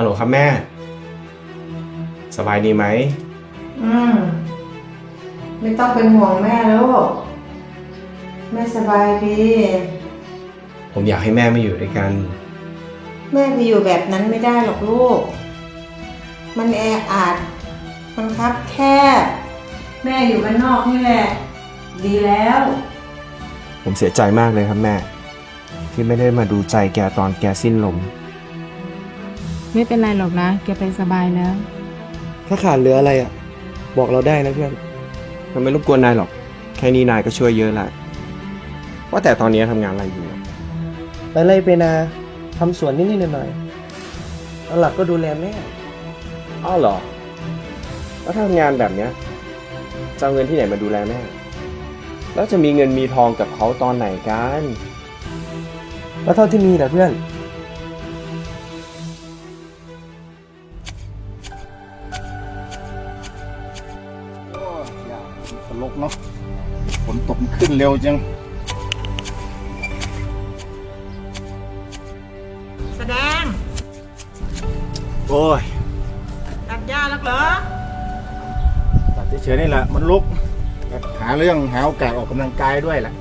ฮัลโหลครับแม่ สบายดีไหม อืม ไม่ต้องเป็นห่วงแม่ลูกแม่สบายดี ผมอยากให้แม่มาอยู่ด้วยกัน แม่ไปอยู่แบบนั้นไม่ได้หรอกลูก มันแออัด มันคับแคบ แม่อยู่บ้านนอกนี่แหละ ดีแล้ว ผมเสียใจมากเลยครับแม่ ที่ไม่ได้มาดูใจแกตอนแกสิ้นลม ไม่เป็นไรหรอกนะ แกไปสบายแล้ว ถ้าขาดเหลืออะไรอะ บอกเราได้นะเพื่อน มันไม่รบกวนนายหรอก แค่นี้นายก็ช่วยเยอะละว่าแต่ตอนนี้ทำงานอะไรอยู่อะไปไล่ไปนาทำสวนนิดๆหน่อยๆแล้วหลักก็ดูแลแม่ อ้าวเหรอ แล้วถ้าทำงานแบบเนี้ยจะเอาเงินที่ไหนมาดูแลแม่ แล้วจะมีเงินมีทองกับเขาตอนไหนกัน แล้วเท่าที่มีนะเพื่อน ตลกเนาะฝนตกมันขึ้นเร็วจัง แสดง โอ้ย ตัดหญ้าแล้วเหรอ ตัดเฉยๆนี่แหละ มันลุก หาเรื่องหาโอกาสออกกำลังกายด้วยแหละ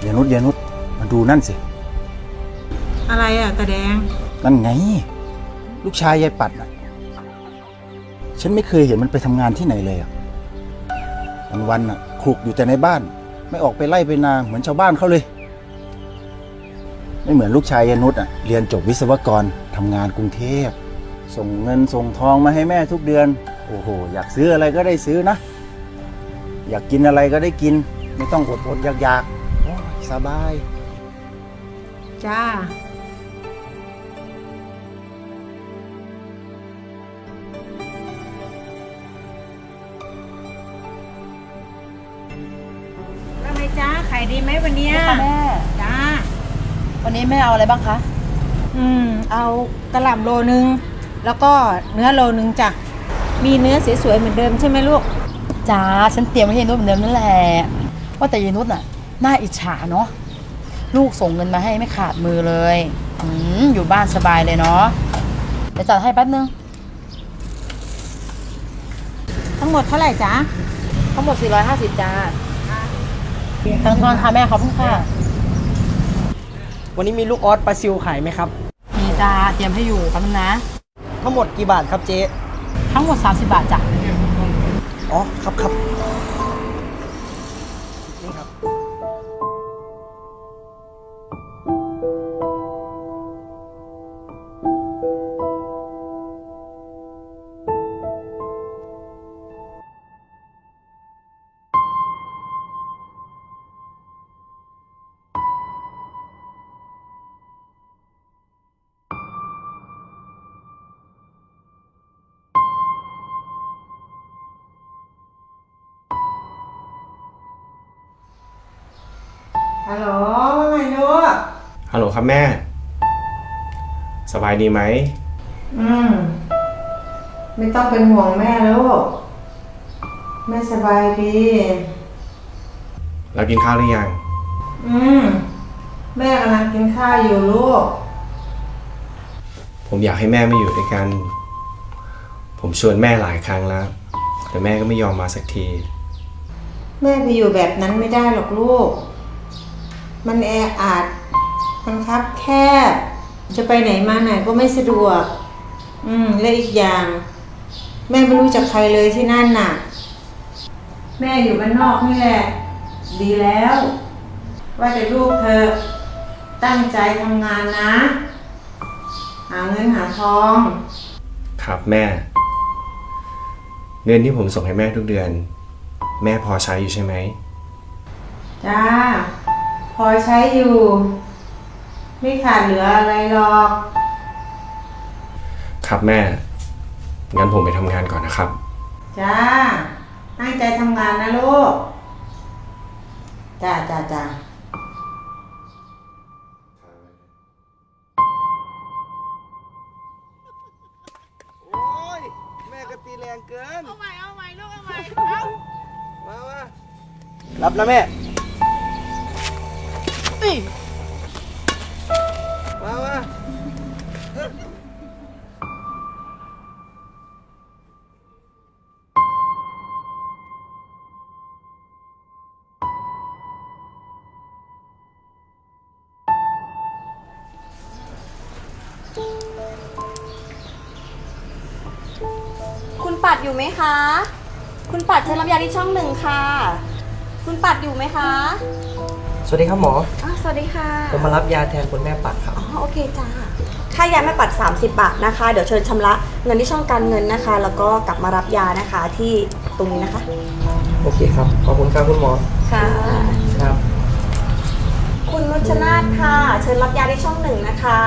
เยนุษเยนุษมาดูนั่นสิ อะไรอะตาแดง นั่นไง ลูกชายยายปัดน่ะ ฉันไม่เคยเห็นมันไปทำงานที่ไหนเลยอะวันวันๆอะคลุกอยู่แต่ในบ้าน ไม่ออกไปไล่ไปนาเหมือนชาวบ้านเขาเลย ไม่เหมือนลูกชายยายนุษอะเรียนจบวิศวกรทำงานกรุงเทพ ส่งเงินส่งทองมาให้แม่ทุกเดือน โอ้โห อยากซื้ออะไรก็ได้ซื้อนะ อยากกินอะไรก็ได้กิน ไม่ต้องอดอดๆอยากๆโอยสบาย จ้า จ้าขายดีไหมวันเนี้ยค่ะแม่ จ้า วันนี้แม่เอาอะไรบ้างคะ อืม เอากระหล่ำโลนึง แล้วก็เนื้อโลนึงจ้ะ มีเนื้อสวยๆเหมือนเดิมใช่ไหมลูก จ้า ฉันเตรียมไว้ให้ยายนุชเหมือนเดิมนั่นแหละ ว่าแต่ยายนุชน่ะ น่าอิจฉาเนาะ ลูกส่งเงินมาให้ไม่ขาดมือเลย อืมอยู่บ้านสบายเลยเนาะ เดี๋ยวจัดให้แป๊บนึง ทั้งหมดเท่าไหร่จ๊ะ ทั้งหมด 450 จ้า ทางทอนค่ะแม่ขอบคุณค่ะ วันนี้มีลูกออสปลาซิวขายไหมครับ มีจ้าเตรียมให้อยู่แป๊บนึงนะ ทั้งหมดกี่บาทครับเจ๊ทั้งหมด 30 บาทจ้ะอ๋อครับครับ ฮัลโหลว่าไงลูก ฮัลโหลครับแม่ สบายดีไหม อืม ไม่ต้องเป็นห่วงแม่ลูก แม่สบายดี เรากินข้าวหรือยัง อืม แม่กำลังกินข้าวอยู่ลูก ผมอยากให้แม่มาอยู่ด้วยกัน ผมชวนแม่หลายครั้งแล้ว แต่แม่ก็ไม่ยอมมาสักที แม่ไปอยู่แบบนั้นไม่ได้หรอกลูก มันแออัดมันคับแคบ จะไปไหนมาไหนก็ไม่สะดวก อืม และอีกอย่าง แม่ไม่รู้จักใครเลยที่นั่นน่ะ แม่อยู่บ้านนอกนี่แหละ ดีแล้ว ว่าแต่ลูกเธอ ตั้งใจทำงานนะ หาเงินหาทอง ครับแม่ เงินที่ผมส่งให้แม่ทุกเดือน แม่พอใช้อยู่ใช่ไหม จ้า พอใช้อยู่ ไม่ขาดเหลืออะไรหรอก ครับแม่ งั้นผมไปทำงานก่อนนะครับ จ้า ตั้งใจทำงานนะลูก จ้าจ้าจ้าโอ้ย แม่ก็ตีแรงเกิน เอาใหม่ เอาใหม่ ลูก เอาใหม่ เอามามารับนะแม่ มามาคุณปัดอยู่ไหมคะ คุณปัดเชิญรับยาที่ช่องหนึ่งค่ะ คุณปัดอยู่ไหมคะ สวัสดีครับหมออะสวัสดีค่ะผมมารับยาแทนคุณแม่ปัดครับ อ๋อโอเคจ้าค่ายาแม่ปัด 30 บาทนะคะ เดี๋ยวเชิญชำระเงินที่ช่องการเงินนะคะ แล้วก็กลับมารับยานะคะที่ตรงนี้นะคะ โอเคครับ ขอบคุณครับคุณหมอ ค่ะ ครับ คุณนุชนาธค่ะ เชิญรับยาที่ช่องหนึ่งนะคะ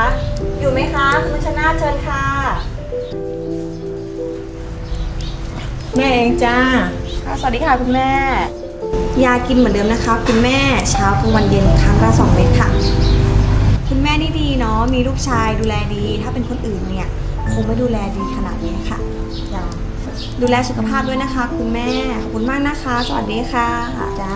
อยู่ไหมคะคุณนุชนาธเชิญค่ะแม่เองจ้าค่ะสวัสดีค่ะคุณแม่ ยากินเหมือนเดิมนะคะ คุณแม่เช้ากลางวันเย็นครั้งละสองเม็ดค่ะ คุณแม่นี่ดีเนาะมีลูกชายดูแลดี ถ้าเป็นคนอื่นเนี่ยคงไม่ดูแลดีขนาดนี้ค่ะจ้าดูแลสุขภาพด้วยนะคะ คุณแม่ขอบคุณมากนะคะ สวัสดีค่ะจ้า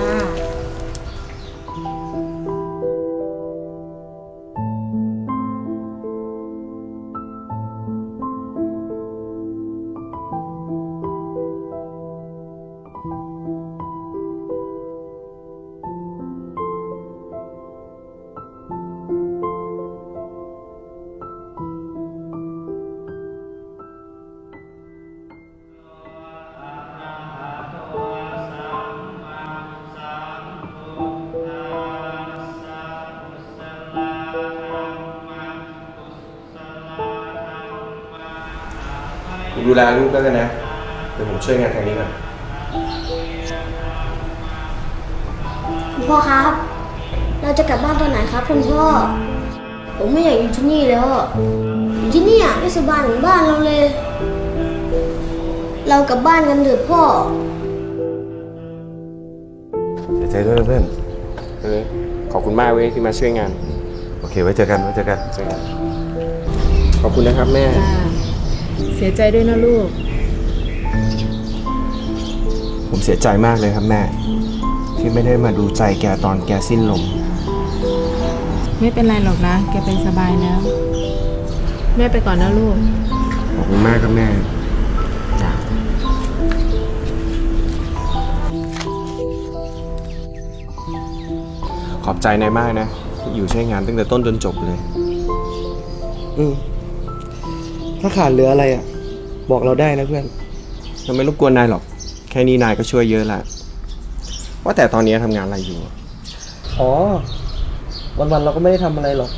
แลลูกแล้วกันนะ เดี๋ยวผมช่วยงานทางนี้ก่อนคุณพ่อครับ เราจะกลับบ้านตอนไหนครับคุณพ่อ ผมไม่อยากอยู่ที่นี่แล้วอะอยู่ที่นี่อะไม่สบายเหมือนบ้านเราเลย เรากลับบ้านกันเถอะพ่อ เสียใจด้วยนะเพื่อน เออขอบคุณมากเว้ยที่มาช่วยงาน โอเค ไว้เจอกัน ไว้เจอกันช่วยงานขอบคุณนะครับแม่จ้า เสียใจด้วยนะลูก ผมเสียใจมากเลยครับแม่ ที่ไม่ได้มาดูใจแกตอนแกสิ้นลม ไม่เป็นไรหรอกนะ แกไปสบายแล้ว แม่ไปก่อนนะลูก ขอบคุณมากครับแม่จ้ะขอบใจนายมากนะที่อยู่ช่วยงานตั้งแต่ต้นจนจบเลย อืม ถ้าขาดเหลืออะไรอะ บอกเราได้นะเพื่อนเราไม่รบกวนนายหรอก แค่นี้นายก็ช่วยเยอะละว่าแต่ตอนนี้ทำงานอะไรอยู่อ๋อ วันๆเราก็ไม่ได้ทำอะไรหรอก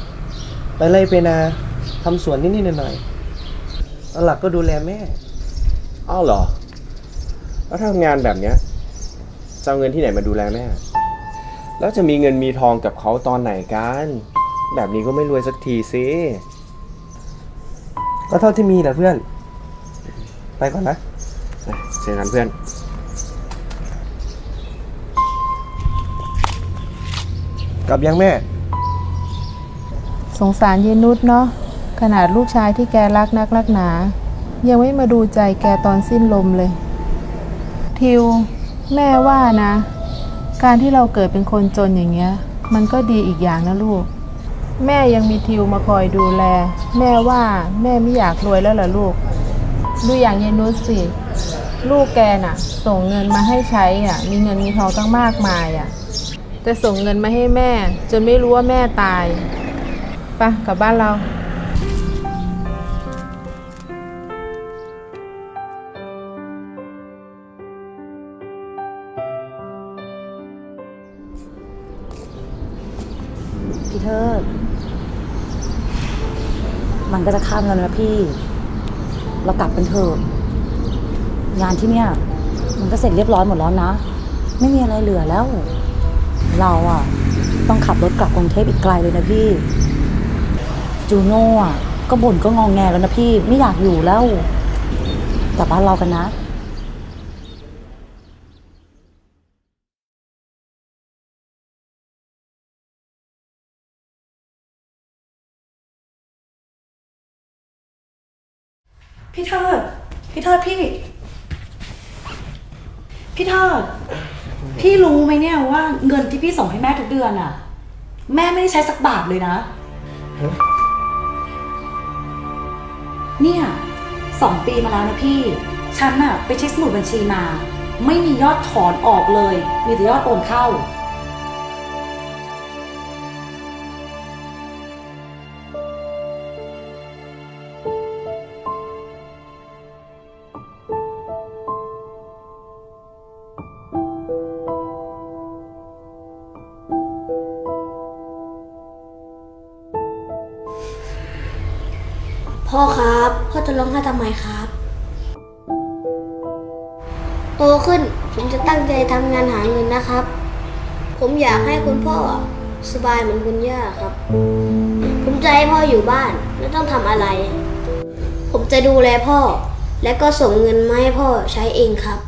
ไปไล่ไปนาทำสวนนิดๆหน่อยๆหลักก็ดูแลแม่ อ้าวเหรอ แล้วถ้าทำงานแบบเนี้ยจะเอาเงินที่ไหนมาดูแลแม่ แล้วจะมีเงินมีทองกับเขาตอนไหนกัน แบบนี้ก็ไม่รวยสักทีสิ ก็เท่าที่มีแหละเพื่อน ไปก่อนนะอะเจอกันเพื่อนกลับยังแม่ สงสารเยนุชเนาะขนาดลูกชายที่แกรักนักรักหนา ยังไม่มาดูใจแกตอนสิ้นลมเลย ทิว แม่ว่านะ การที่เราเกิดเป็นคนจนอย่างเงี้ย มันก็ดีอีกอย่างนะลูก แม่ยังมีทิวมาคอยดูแล แม่ว่าแม่ไม่อยากรวยแล้วหรอลูก ดูอย่างยายนุชสิ ลูกแกน่ะ ส่งเงินมาให้ใช้อะ มีเงินมีทองตั้งมากมายอะ แต่ส่งเงินมาให้แม่ จนไม่รู้ว่าแม่ตายไปะกลับบ้านเรา ก็จะข้ามแล้วนะพี่ เรากลับกันเถอะงานที่เนี่ยมันก็เสร็จเรียบร้อยหมดแล้วนะ ไม่มีอะไรเหลือแล้ว เราอะ ต้องขับรถกลับกรุงเทพอีกไกลเลยนะพี่ จูโน่อะก็บ่นก็งองแงแล้วนะพี่ไม่อยากอยู่แล้วกลับบ้านเรากันนะ พี่เทิดพี่เทิดพี่ พี่เทิดพี่รู้ไหมเนี่ยว่าเงินที่พี่ส่งให้แม่ทุกเดือนอะแม่ไม่ได้ใช้สักบาทเลยนะ เนี่ยสองปีมาแล้วนะพี่ ฉันน่ะไปเช็คสมุดบัญชีมา ไม่มียอดถอนออกเลย มีแต่ยอดโอนเข้า พ่อครับ พ่อจะร้องไห้ทำไมครับ โตขึ้นผมจะตั้งใจทำงานหาเงินนะครับ ผมอยากให้คุณพ่อสบายเหมือนคุณย่าครับ ผมจะให้พ่ออยู่บ้านไม่ต้องทำอะไร ผมจะดูแลพ่อ และก็ส่งเงินมาให้พ่อใช้เองครับ